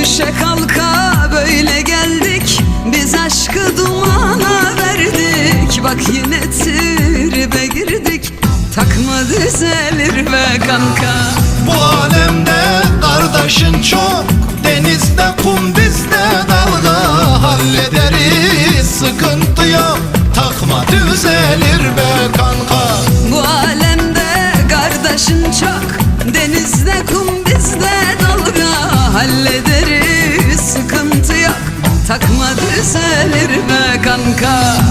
Düşe kalka böyle geldik. Biz aşkı dumana verdik. Bak yine tribe girdik. Takma düzelir be kanka. Bu alemde kardeşin çok. Denizde kum bizde dalga. Hallederiz sıkıntı yok. Takma düzelir be Takma düzelir be kanka